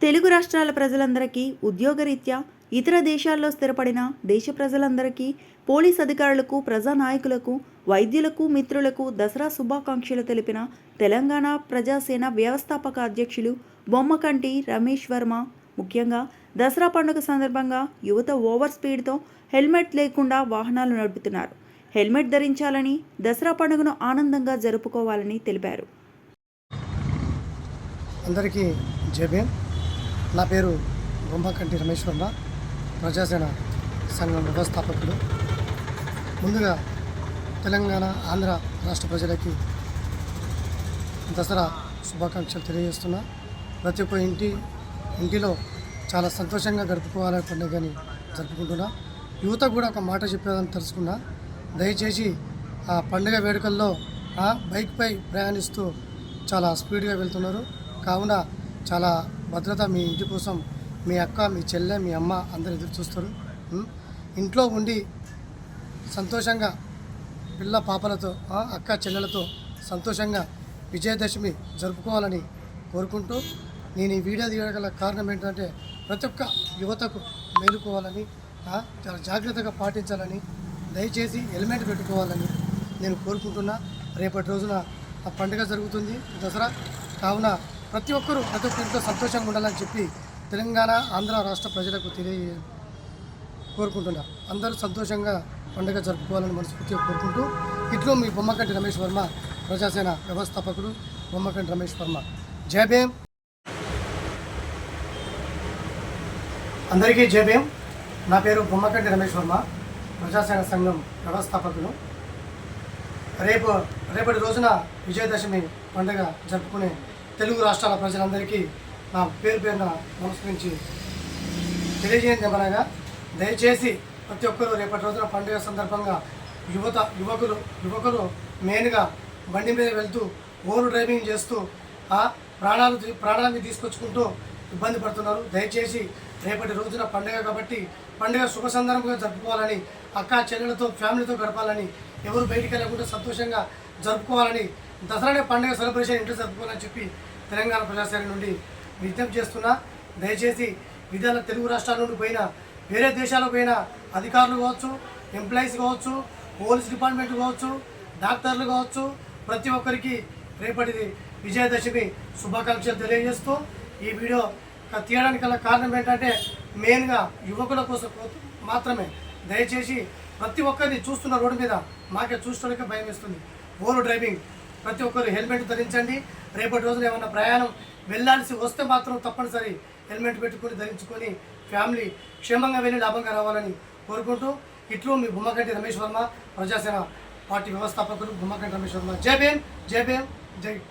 తెలుగు రాష్ట్రాల ప్రజలందరికీ ఉద్యోగరీత్యా ఇతర దేశాల్లో స్థిరపడిన దేశ ప్రజలందరికీ పోలీస్ అధికారులకు ప్రజానాయకులకు వైద్యులకు మిత్రులకు దసరా శుభాకాంక్షలు తెలిపిన తెలంగాణ ప్రజాసేన వ్యవస్థాపక అధ్యక్షులు బొమ్మకంటి రమేష్ వర్మ. ముఖ్యంగా దసరా పండుగ సందర్భంగా యువత ఓవర్ స్పీడ్తో హెల్మెట్ లేకుండా వాహనాలు నడుపుతున్నారు. హెల్మెట్ ధరించాలని దసరా పండుగను ఆనందంగా జరుపుకోవాలని తెలిపారు. అందరికీ జబేన్ నా పేరు బొమ్మకంటి రమేష్ వర్మ ప్రజాసేన సంఘం వ్యవస్థాపకుడు. ముందుగా తెలంగాణ ఆంధ్ర రాష్ట్ర ప్రజలకి దసరా శుభాకాంక్షలు తెలియజేస్తున్నా. ప్రతి ఒక్క ఇంటి ఇంటిలో చాలా సంతోషంగా గడుపుకోవాలనే పండుగని జరుపుకుంటున్నా. యువత కూడా ఒక మాట చెప్పేదని తెలుసుకున్నా దయచేసి ఆ పండుగ వేడుకల్లో ఆ బైక్పై ప్రయాణిస్తూ చాలా స్పీడ్గా వెళ్తున్నారు. కావున చాలా భద్రత మీ ఇంటి కోసం మీ అక్క మీ చెల్లె మీ అమ్మ అందరు ఎదురు చూస్తారు. ఇంట్లో ఉండి సంతోషంగా పిల్ల పాపలతో ఆ, అక్క చెల్లెలతో సంతోషంగా విజయదశమి జరుపుకోవాలని కోరుకుంటూ నేను ఈ వీడియో తీయగల కారణం ఏంటంటే ప్రతి ఒక్క యువతకు మేలుకోవాలని చాలా జాగ్రత్తగా పాటించాలని దయచేసి హెల్మెట్ పెట్టుకోవాలని నేను కోరుకుంటున్నా. రేపటి రోజున ఆ పండుగ జరుగుతుంది. దసరా కావున ప్రతి ఒక్కరూ ప్రతి ఒక్కరితో సంతోషంగా ఉండాలని చెప్పి తెలంగాణ ఆంధ్ర రాష్ట్ర ప్రజలకు తెలియ కోరుకుంటున్నా అందరూ సంతోషంగా పండుగ జరుపుకోవాలని మనస్ఫూర్తిగా కోరుకుంటూ ఇట్లో మీ బొమ్మకంటి రమేష్ వర్మ ప్రజాసేన వ్యవస్థాపకుడు బొమ్మకంటి రమేష్ వర్మ. జై అందరికీ జై నా పేరు బొమ్మకంటి రమేష్ వర్మ ప్రజాసేన సంఘం వ్యవస్థాపకుడు. రేపు రేపటి రోజున విజయదశమి పండుగ జరుపుకునే తెలుగు రాష్ట్రాల ప్రజలందరికీ నా పేరు పేరున నమస్కరించి తెలియజేయమనగా దయచేసి ప్రతి ఒక్కరూ రేపటి రోజున పండుగ సందర్భంగా యువత యువకులు యువకులు మెయిన్గా బండి మీద వెళ్తూ ఓవర్ డ్రైవింగ్ చేస్తూ ఆ ప్రాణాలు ప్రాణాన్ని తీసుకొచ్చుకుంటూ ఇబ్బంది పడుతున్నారు. దయచేసి రేపటి రోజున పండుగ కాబట్టి పండుగ శుభ సందర్భంగా జరుపుకోవాలని అక్క చెల్లెలతో ఫ్యామిలీతో గడపాలని ఎవరు బయటికి వెళ్ళకుండా సంతోషంగా జరుపుకోవాలని దసరానే పండుగ సెలబ్రేషన్ ఇంట్లో జరుపుకోవాలని చెప్పి తెలంగాణ ప్రజాసేన నుండి విజ్ఞప్తి చేస్తున్నా. దయచేసి విధాన తెలుగు రాష్ట్రాల నుండి పోయిన వేరే దేశాలకు పోయిన అధికారులు కావచ్చు ఎంప్లాయీస్ కావచ్చు పోలీస్ డిపార్ట్మెంట్ కావచ్చు డాక్టర్లు కావచ్చు ప్రతి ఒక్కరికి రేపటిది విజయదశమి శుభాకాంక్షలు తెలియజేస్తూ ఈ వీడియో తీయడానికి గల కారణం ఏంటంటే మెయిన్గా యువకుల కోసం మాత్రమే. దయచేసి ప్రతి ఒక్కరిని చూస్తున్న రోడ్డు మీద మాకే చూసుకోవడానికి భయం వేస్తుంది. Over driving. ప్రతి ఒక్కరు హెల్మెట్ ధరించండి. రేపటి రోజున ఏమన్నా ప్రయాణం వెళ్ళాల్సి వస్తే మాత్రం తప్పనిసరి హెల్మెట్ పెట్టుకొని ధరించుకొని ఫ్యామిలీ క్షేమంగా వెళ్ళి లాభంగా రావాలని కోరుకుంటూ ఇట్లు మీ బొమ్మకంటి రమేష్ వర్మ ప్రజాసేన పార్టీ వ్యవస్థాపకులు బొమ్మకంటి రమేష్ వర్మ. జై భీమ్ జై భీమ్ జై